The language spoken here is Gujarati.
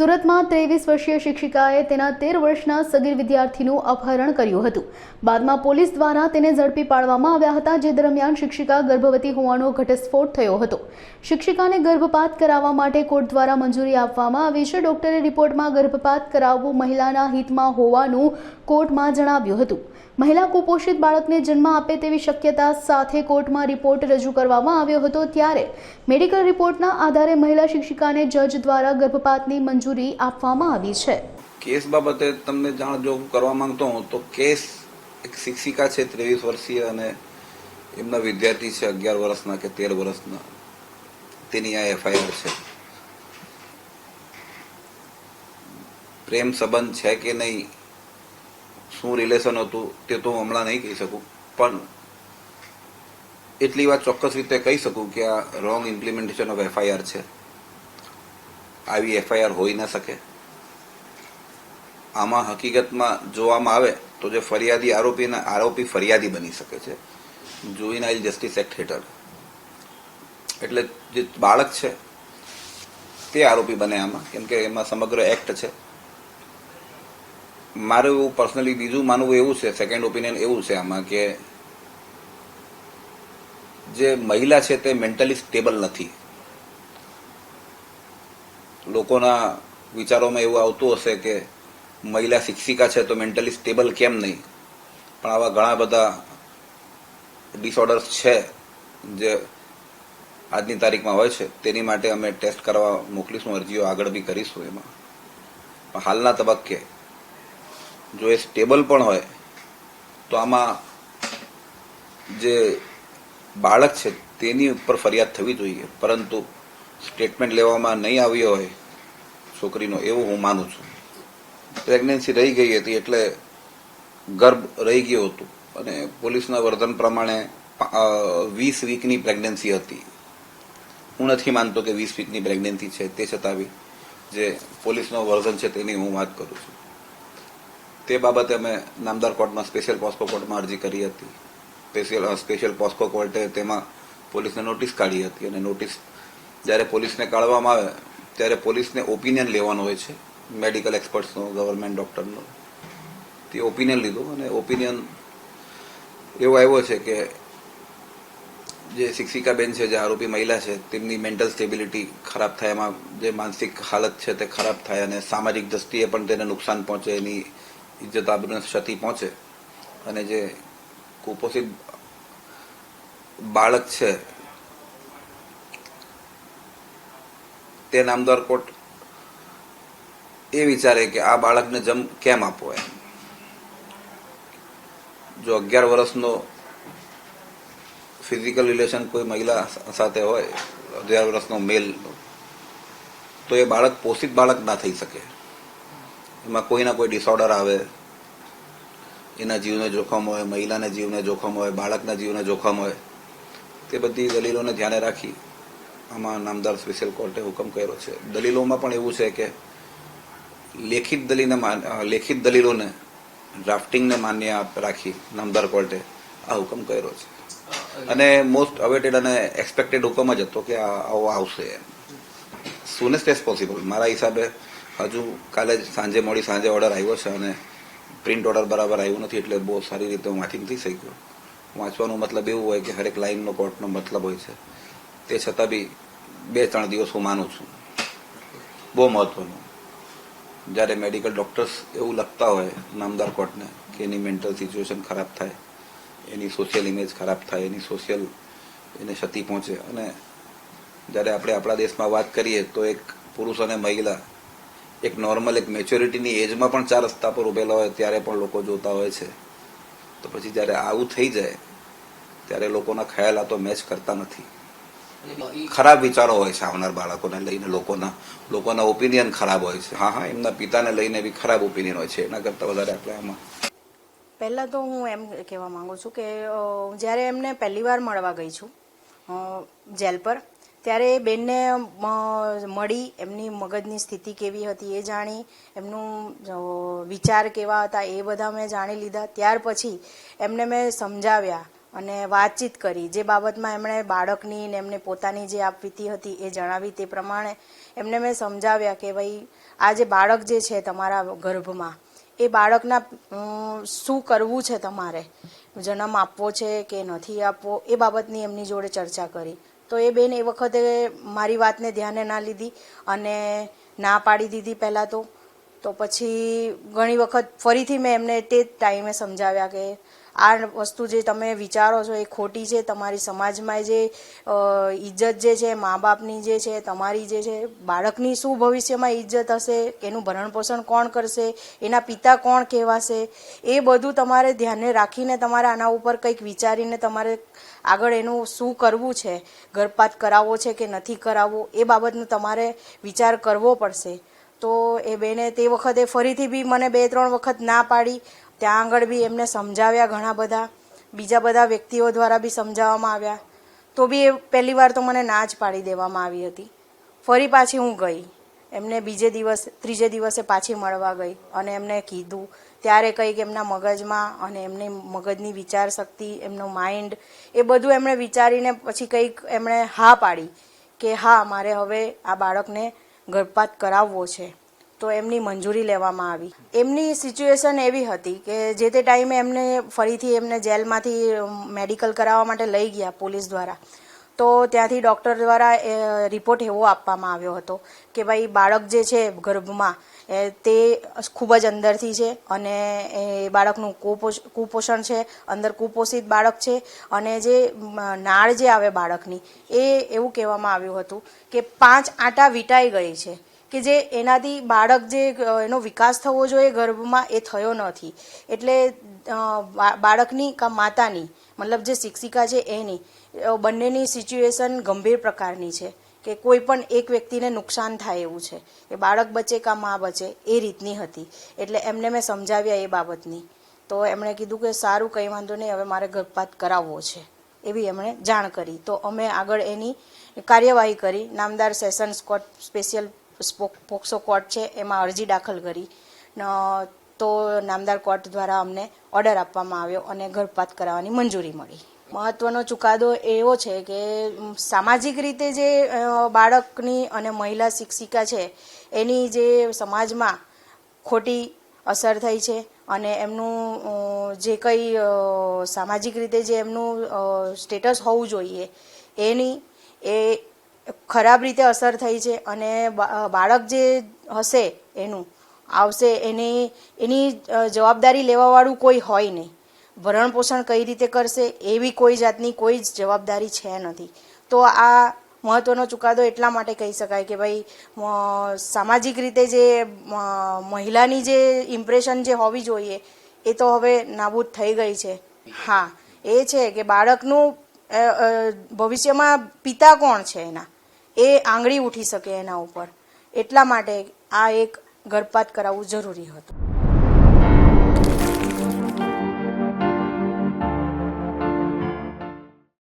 સુરતમાં ત્રેવીસ વર્ષીય શિક્ષિકાએ તેના તેર વર્ષના સગીર વિદ્યાર્થીનું અપહરણ કર્યું હતું. બાદમાં પોલીસ દ્વારા તેને ઝડપી પાડવામાં આવ્યા હતા, જે દરમિયાન શિક્ષિકા ગર્ભવતી હોવાનો ઘટસ્ફોટ થયો હતો. શિક્ષિકાને ગર્ભપાત કરાવવા માટે કોર્ટ દ્વારા મંજૂરી આપવામાં આવી છે. ડોક્ટરે રિપોર્ટમાં ગર્ભપાત કરાવવું મહિલાના હિતમાં હોવાનું કોર્ટમાં જણાવ્યું હતું. મહિલા કુપોષિત બાળકને જન્મ આપે તેવી શક્યતા સાથે કોર્ટમાં રિપોર્ટ રજૂ કરવામાં આવ્યો હતો ત્યારે મેડિકલ રિપોર્ટના આધારે મહિલા શિક્ષિકાને જજ દ્વારા ગર્ભપાતની મંજૂરી આપવામાં આવી છે. કેસ બાબતે તમને જાણ જો કરવા માંગતો હું, તો કેસ એક શિક્ષિકા છે, ત્રેવીસ વર્ષીય અને એમના વિદ્યાર્થી છે, અગિયાર વર્ષના કે તેર વર્ષના. તેની આ એફઆઈઆર છે. પ્રેમ સંબંધ છે કે નહીં શું રિલેશન હતું તે તો હું હમણાં નહીં કહી શકું. પણ એટલી વાત ચોક્કસ રીતે કહી શકું કે આ રોંગ ઇમ્પ્લિમેન્ટેશન ઓફ એફઆઈઆર છે. આવી એફઆઈઆર હોઈ ન શકે. આમાં હકીકતમાં જોવામાં આવે તો જે ફરિયાદી આરોપીના આરોપી ફરિયાદી બની શકે છે. જુઇનાઇલ જસ્ટિસ એક્ટ હેઠળ. એટલે જે બાળક છે, તે આરોપી બને આમાં. કેમ કે એમાં સમગ્ર એક્ટ છે. મારું એવું પર્સનલી બીજું માનવું એવું છે સેકન્ડ ઓપિનિયન એવું છે આમાં કે જે મહિલા છે તે મેન્ટલી સ્ટેબલ નથી. લોકોના વિચારોમાં એવું આવતું હશે કે મહિલા શિક્ષિકા છે તો મેન્ટલી સ્ટેબલ કેમ નહીં? પણ આવા ઘણા બધા ડિસઓર્ડર્સ છે જે આજની તારીખમાં હોય છે, તેની માટે અમે ટેસ્ટ કરવા મોકલીશું, અરજીઓ આગળ બી કરીશું એમાં. હાલના તબક્કે જો એ સ્ટેબલ પણ હોય, તો આમાં જે બાળક છે તેની ઉપર ફરિયાદ થવી જોઈએ. પરંતુ સ્ટેટમેન્ટ લેવામાં નહીં આવ્યો હોય છોકરીનો, એવું હું માનું છું. પ્રેગ્નન્સી રહી ગઈ હતી એટલે ગર્ભ રહી ગયું હતું. અને પોલીસના વર્ધન પ્રમાણે વીસ વીકની પ્રેગ્નન્સી હતી. હું નથી માનતો કે વીસ વીકની પ્રેગ્નન્સી છે તે છતાં બી જે પોલીસનો વર્ઝન છે તેની હું વાત કરું છું. તે બાબતે અમે નામદાર કોર્ટમાં સ્પેશિયલ પોસ્કો કોર્ટમાં અરજી કરી હતી. સ્પેશિયલ સ્પેશિયલ પોસ્કો કોર્ટે તેમાં પોલીસને નોટિસ કાઢી હતી અને નોટિસ જ્યારે પોલીસને કાઢવામાં આવે, ત્યારે પોલીસને ઓપિનિયન લેવાનો હોય છે. મેડિકલ એક્સપર્ટ્સનો, ગવર્મેન્ટ ડૉક્ટરનો. તે ઓપિનિયન લીધો અને ઓપિનિયન એવો આવ્યો છે કે જે શિક્ષિકા બેન છે, જે આરોપી મહિલા છે, તેમની મેન્ટલ સ્ટેબિલિટી ખરાબ થાય, એમાં જે માનસિક હાલત છે તે ખરાબ થાય અને સામાજિક દ્રષ્ટિએ પણ તેને નુકસાન પહોંચે એની ઇજ્જત આબરૂને ક્ષતિ પહોંચે. અને જે કુપોષિત બાળક છે, તે નામદાર કોર્ટ એ વિચારે કે આ બાળકને જમ કેમ આપવો એમ. જો અગિયાર વર્ષનો ફિઝિકલ રિલેશન કોઈ મહિલા સાથે હોય, અગિયાર વર્ષનો મેલ તો એ બાળક પોષિત બાળક ના થઈ શકે. એમાં કોઈના કોઈ ડિસઓર્ડર આવે. એના જીવને જોખમ હોય, મહિલાના જીવને જોખમ હોય, બાળકના જીવને જોખમ હોય. તે બધી દલીલોને ધ્યાને રાખી આમાં નામદાર સ્પેશિયલ કોર્ટે હુકમ કર્યો છે. દલીલોમાં પણ એવું છે કે લેખિત દલીને લેખિત દલીલોને ડ્રાફ્ટિંગને માન્ય રાખી નામદાર કોર્ટે આ હુકમ કર્યો છે. અને મોસ્ટ અવેટેડ અને એક્સપેક્ટેડ હુકમ જ હતો કે આવો આવશે એમ. સુનેસ્ટ એઝ પોસિબલ મારા હિસાબે હજુ કાલે સાંજે મોડી સાંજે ઓર્ડર આવ્યો છે અને પ્રિન્ટ ઓર્ડર બરાબર આવ્યો નથી એટલે બહુ સારી રીતે હું વાંચી નથી શક્યો. વાંચવાનો મતલબ એવું હોય કે હરેક લાઈનનો કોર્ટનો મતલબ હોય છે. તે છતાં બી બે ત્રણ દિવસ હું માનું છું. બહુ મહત્વનું. જ્યારે મેડિકલ ડોક્ટર્સ એવું લખતા હોય નામદાર કોર્ટને કે એની મેન્ટલ સિચ્યુએશન ખરાબ થાય, એની સોશિયલ ઇમેજ ખરાબ થાય, એની સોશિયલ એને ક્ષતિ પહોંચે અને જ્યારે આપણે આપણા દેશમાં વાત કરીએ તો એક પુરુષ અને મહિલા એક નોર્મલ એક મેચ્યોરિટીની એજમાં પણ ચાર રસ્તા પર ઉભેલા હોય ત્યારે પણ લોકો જોતા હોય છે. તો પછી જ્યારે આવું થઈ જાય ત્યારે લોકોના ખ્યાલ આ તો મેચ કરતા નથી. ખરાબ વિચારો હોય છે આવનાર બાળકોને લઈને લોકોના લોકોના ઓપિનિયન ખરાબ હોય છે. હા હા એમના પિતાને લઈને બી ખરાબ ઓપિનિયન હોય છે. એના કરતાં વધારે આપણે આમાં પહેલાં તો હું એમ કહેવા માગું છું કે જ્યારે એમને પહેલી વાર મળવા ગઈ છું જેલ પર ત્યારે બેનને મળી એમની મગજની સ્થિતિ કેવી હતી એ જાણી, એમનું વિચાર કેવા હતા એ બધા મેં જાણી લીધા. ત્યાર પછી એમને મેં સમજાવ્યા અને વાતચીત કરી. જે બાબતમાં એમણે બાળકની ને એમને પોતાની જે આપવીતી હતી એ જણાવી તે પ્રમાણે એમને મેં સમજાવ્યા કે ભાઈ, આ જે બાળક જે છે તમારા ગર્ભમાં, એ બાળકના શું કરવું છે તમારે? જન્મ આપવો છે કે નથી આપવો? એ બાબતની એમની જોડે ચર્ચા કરી. તો એ બેન એ વખતે મારી વાતને ધ્યાને ના લીધી અને ના પાડી દીધી પહેલાં તો. તો પછી ઘણી વખત ફરીથી મેં એમને તે જ ટાઈમે સમજાવ્યા કે આ વસ્તુ જે તમે વિચારો છો એ ખોટી છે. તમારી સમાજમાં જે ઇજ્જત જે છે મા બાપની જે છે, તમારી જે છે, બાળકની શું ભવિષ્યમાં ઇજ્જત હશે, એનું ભરણ પોષણ કોણ કરશે, એના પિતા કોણ કહેવાશે, એ બધું તમારે ધ્યાને રાખીને તમારે આના ઉપર કંઈક વિચારીને તમારે આગળ એનું શું કરવું છે ગર્ભપાત કરાવવો છે કે નથી કરાવવો, એ બાબતનું તમારે વિચાર કરવો પડશે. તો એ બેને તે વખતે ફરીથી બી મને બે, ત્રણ વખત ના પાડી. ત્યાં આગળ બી એમને સમજાવ્યા ઘણા બધા. બીજા બધા વ્યક્તિઓ દ્વારા બી સમજાવવામાં આવ્યા. તો બી એ પહેલી વાર તો મને ના જ પાડી દેવામાં આવી હતી. ફરી પાછી હું ગઈ. એમને બીજે દિવસ, ત્રીજે દિવસે પાછી મળવા ગઈ અને એમને કીધું. ત્યારે કંઈક એમના મગજમાં અને એમની મગજની વિચાર શક્તિ એમનું માઇન્ડ એ બધું એમણે વિચારીને પછી કંઈક એમણે હા પાડી કે હા, મારે હવે આ બાળકને ગર્ભપાત કરાવવો છે, તો એમની મંજૂરી લેવામાં આવી. એમની સિચ્યુએશન એવી હતી કે જે તે ટાઈમે એમને ફરીથી એમને જેલમાંથી મેડિકલ કરાવવા માટે લઈ ગયા પોલીસ દ્વારા. તો ત્યાંથી ડૉક્ટર દ્વારા રિપોર્ટ એવો આપવામાં આવ્યો હતો કે ભાઈ, બાળક જે છે ગર્ભમાં તે ખૂબ જ અંદરથી છે અને એ બાળકનું કુપોષ, કુપોષણ છે, અંદર કુપોષિત બાળક છે અને જે નાળ જે આવે બાળકની, એ એવું કહેવામાં આવ્યું હતું કે પાંચ આંટા વીંટાઈ ગઈ છે, કે જે એનાથી બાળક જે એનો વિકાસ થવો જોઈએ ગર્ભમાં એ થયો નથી. એટલે બાળકની કા માતાની, મતલબ જે શિક્ષિકા છે એની બંનેની સિચ્યુએશન ગંભીર પ્રકારની છે કે કોઈ પણ એક વ્યક્તિને નુકસાન થાય એવું છે. કે બાળક બચે કા મા બચે એ રીતની હતી. એટલે એમને મેં સમજાવ્યા એ બાબતની. તો એમણે કીધું કે સારું, કંઈ વાંધો નહીં, હવે મારે ગર્ભપાત કરાવવો છે. એવી એમણે જાણ કરી. તો અમે આગળ એની કાર્યવાહી કરી. નામદાર sessions court, special POCSO court છે, એમાં અરજી દાખલ કરી. તો નામદાર કોર્ટ દ્વારા અમને ઓર્ડર આપવામાં આવ્યો અને ગર્ભપાત કરાવવાની મંજૂરી મળી. મહત્વનો ચુકાદો એવો છે કે સામાજિક રીતે જે બાળકની અને મહિલા શિક્ષિકા છે, એની જે સમાજમાં ખોટી અસર થઈ છે અને એમનું જે કંઈ સામાજિક રીતે જે એમનું સ્ટેટસ હોવું જોઈએ, એની, એ ખરાબ રીતે અસર થઈ છે અને બાળક જે હશે એનું આવશે, એની એની જવાબદારી લેવાવાળું કોઈ હોય નહીં. ભરણ પોષણ કઈ રીતે કરશે, એવી કોઈ જાતની કોઈ જ જવાબદારી છે નથી. તો આ મહત્વનો ચુકાદો એટલા માટે કહી શકાય કે ભાઈ સામાજિક રીતે જે મહિલાની જે ઇમ્પ્રેશન જે હોવી જોઈએ, એ તો હવે નાબૂદ થઈ ગઈ છે. હા, એ છે કે બાળકનું ભવિષ્યમાં પિતા કોણ છે એના? એ આંગળી ઉઠી શકે એના ઉપર. એટલા માટે આ એક ગર્ભપાત કરાવવું જરૂરી હતું.